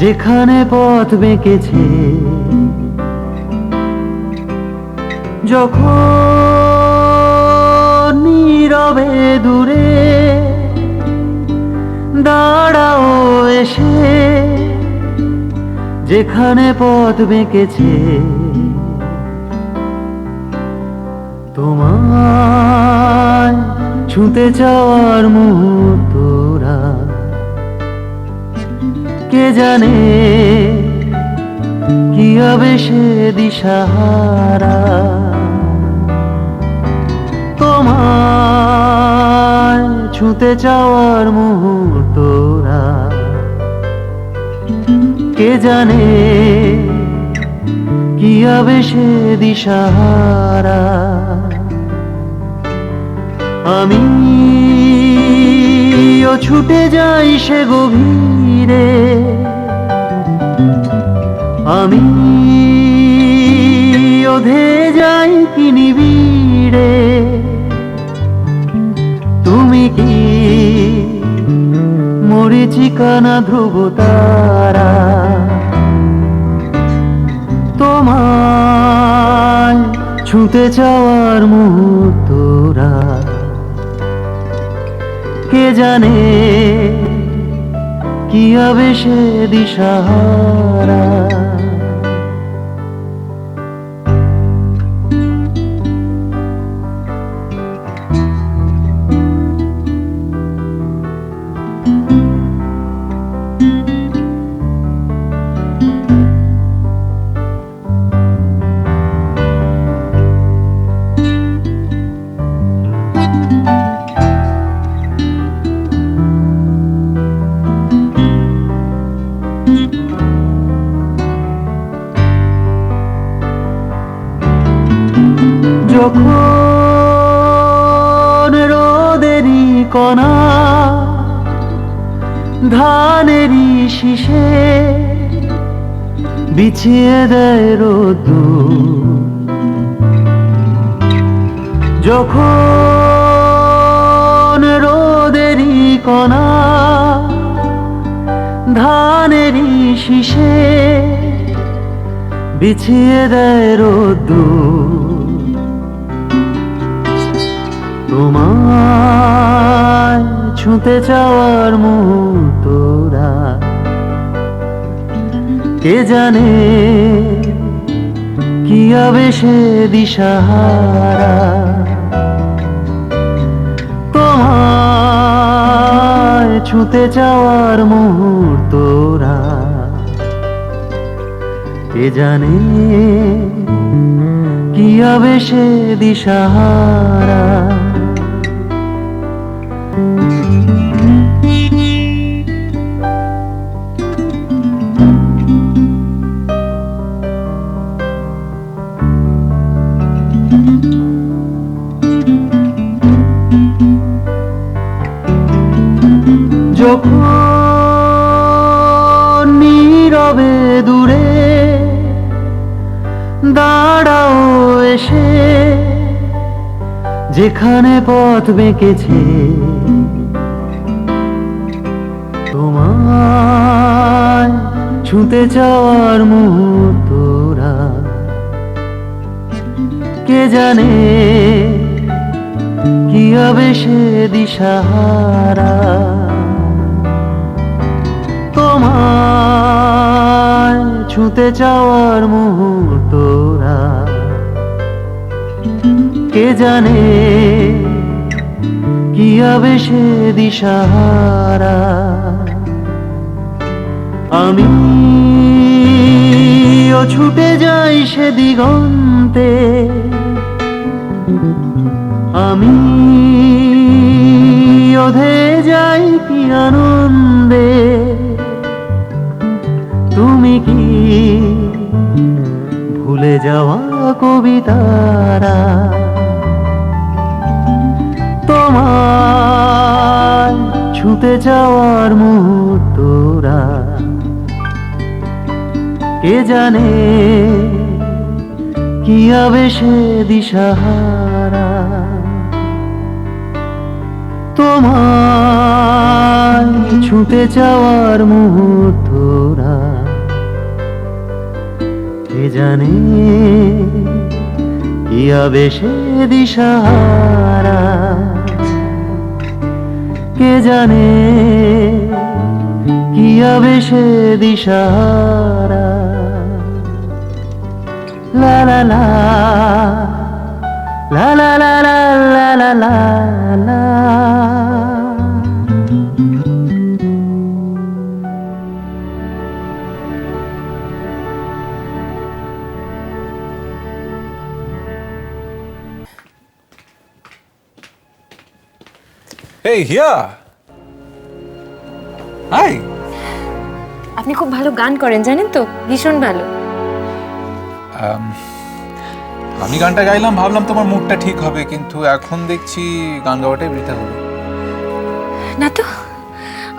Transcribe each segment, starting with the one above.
যেখানে পথ বেঁকেছে। যখন নীরবে দূরে দাঁড়াও এসে, যেখানে পথ বেঁকেছে। তোমায় ছুঁতে যাওয়ার মুহূর্তরা কে জানে কি হবে সে দিশাহারা? তোমায় ছুঁতে চাওয়ার মুহূর্তরা কে জানে কি হবে সে দিশাহারা? আমি ছুটে যাই সে গভীরে। আমি ওধে যাই কি নিবিড়ে। তুমি কি মরিচিকানা ধ্রুব তারা? তোমার ছুঁতে যাওয়ার মুহূর্তরা কে জানে কি হবে সে দিশাহারা? শীষে বিছিয়ে দেয় রোদ্দুর যখন রোদেরই কণা ধানেরই শীষে বিছিয়ে দেয় রোদ্দুর তোমায় ছুঁতে যাওয়ার মুহূর্তরা কে জানে কি সে দিশাহারা। তোমায় ছুঁতে যাওয়ার মুহূর্তরা কে জানে কি সে দিশাহারা। যেখানে পথ বেঁকেছে, তোমায় ছুঁতে যাওয়ার মুহূর্তরা কে জানে কি হবে সে দিশাহারা। তোমায় ছুঁতে যাওয়ার মুহূর্তরা কে জানে কি হবে সে দিশাহারা। আমি ও ছুটে যাই সে দিগন্তে। আমি ওধে যাই কি আনন্দে। তুমি কি ভুলে যাওয়া কবিতারা? যাওয়ার মুহূর্তরা কে জানে কি আবেশে দিশাহারা। তোমায় ছুতে যাওয়ার মুহূর্তরা কে জানে কি আবেশে দিশাহারা। কে জানে কি হবে সে লা লা লা লা লা লা লা লা লা লা এই হিয়া হাই আপনি খুব ভালো গান করেন জানেন তো? ভীষণ ভালো। আমি গানটা গাইলাম ভাবলাম তোমার মুডটা ঠিক হবে কিন্তু এখন দেখছি গান গাওয়াটাই বৃথা হলো। না তো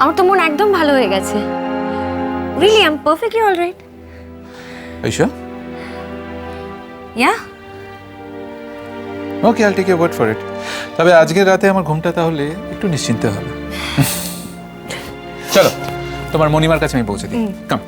আমার তো মন একদম ভালো হয়ে গেছে। Really I am perfectly all right Oisha yeah okay I'll take word for it তবে আজকের রাতে আমার ঘুমটা তাহলে একটু নিশ্চিন্তে হবে। চলো তোমার মনিমার কাছে আমি পৌঁছে দিই। কাম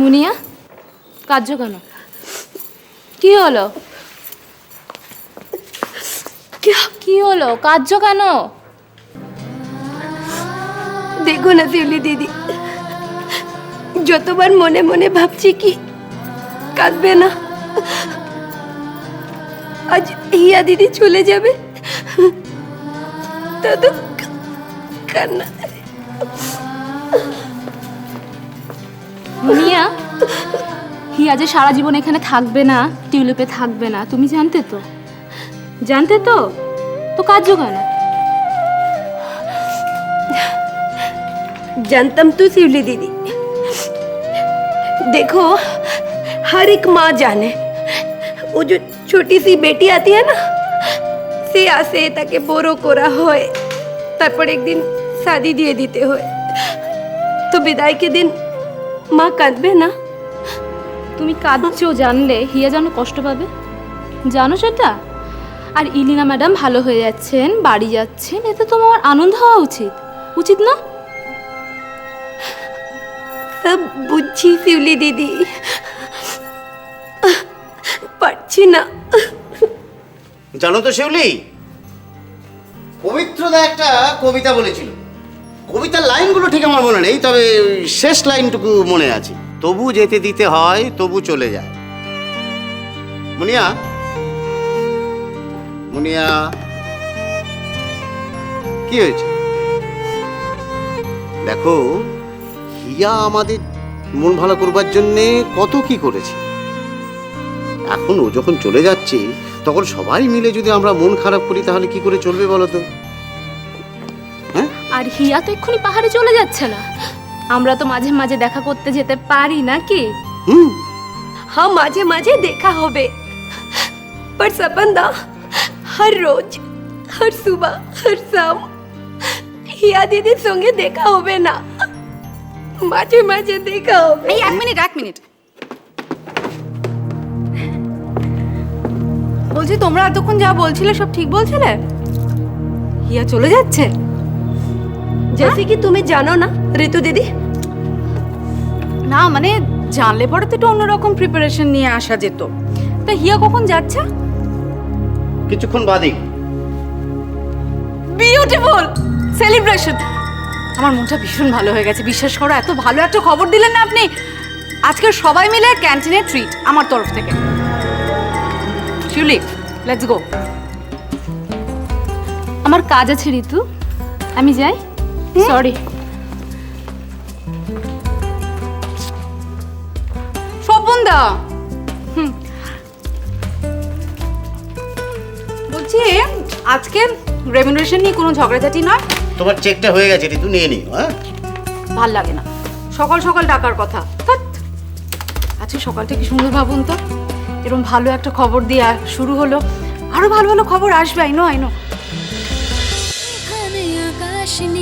মুনিয়া কার্য কেন? কি হলো? কি হলো? কার্য কেন? দেখো না শিউলি দিদি যতবার মনে মনে ভাবছি কি কাঁদবে না আজ হিয়া দিদি চলে যাবে তত কান্না। মুনিয়া হিয়া যে সারা জীবন এখানে থাকবে না টিউলিপে থাকবে না তুমি জানতে তো জানতে তো তো কার্য কেন जानतम तो शिवली दीदी देखो हर एक माँ जाने वो जो छोटी सी बेटी आती है ना সে আসে তাকে বড় করা হয় তারপর একদিন শাদি দিয়ে দিতে হয় তো বিদায়কে দিন মা কাঁদবে না তুমি কাঁদছো জানলে হিয়া যেন কষ্ট পাবে? জানো সেটা? আর ইলিনা ম্যাডাম ভালো হয়ে যাচ্ছেন বাড়ি যাচ্ছেন এতে তোমার আনন্দ হওয়া উচিত। উচিত না? সব বুঝছি শিউলি দিদি। পারছি না। জানো তো শিউলি পবিত্রদা একটা কবিতা বলেছিল। কবিতার লাইনগুলো ঠিক আমার মনে নেই তবে শেষ লাইনটুকু মনে আছে। তবু যেতে দিতে হয়, তবু চলে যায়। মুনিয়া? মুনিয়া? কি হয়েছে? দেখো, হিয়া আমাদের মন ভালো করবার জন্যে কত কি করেছে। এখন ও যখন চলে যাচ্ছে, তখন সবাই মিলে যদি আমরা মন খারাপ করি, তাহলে কি করে চলবে বলো তো? হ্যাঁ? আর হিয়া তো এক্ষুনি পাহাড়ে চলে যাচ্ছে না। আমরা তো মাঝে মাঝে দেখা করতে যেতে পারি নাকি হুম हाँ माझे माझे देखा होबे पर सपंदा हर रोज हर सुबह हर शाम হিয়া দিদির সঙ্গে দেখা হবে না মাঝে মাঝে দেখা হবে এই এক মিনিট এক মিনিট বলছি তোমরা এতক্ষণ যা বলছিলে সব ঠিক বলছিলে হিয়া চলে যাচ্ছে जैसे कि तुम्हें जानो ना ঋতু দিদি না মানে জানলে পরে তো একটু অন্যরকম প্রিপারেশন নিয়ে আসা যেত তা হিয়া কখন যাচ্ছে কিছুক্ষণ বাদে বিউটিফুল সেলিব্রেশন আমার মনটা ভীষণ ভালো হয়ে গেছে বিশ্বাস করো এত ভালো একটা খবর দিলেন না আপনি আজকে সবাই মিলে ক্যান্টিনে ট্রিট আমার তরফ থেকে শিউলি লেটস গো আমার কাজ আছে ঋতু আমি যাই সরি স্বপনদা! হুম। বলছি আজকে রেমিনারেশন নিয়ে কোনো ঝগড়াঝাটি নয়? তোমার চেকটা হয়ে গেছে ঋতু নিয়ে নিও হ্যাঁ? ভালো লাগে না। সকাল সকাল ডাকার কথা। আজকে সকালটা কি সুন্দর ভাবুন তো। এরকম ভালো একটা খবর দিয়ে শুরু হলো। আরও ভালো ভালো খবর আসবে আইনো আইনো এখানে আকাশ নীল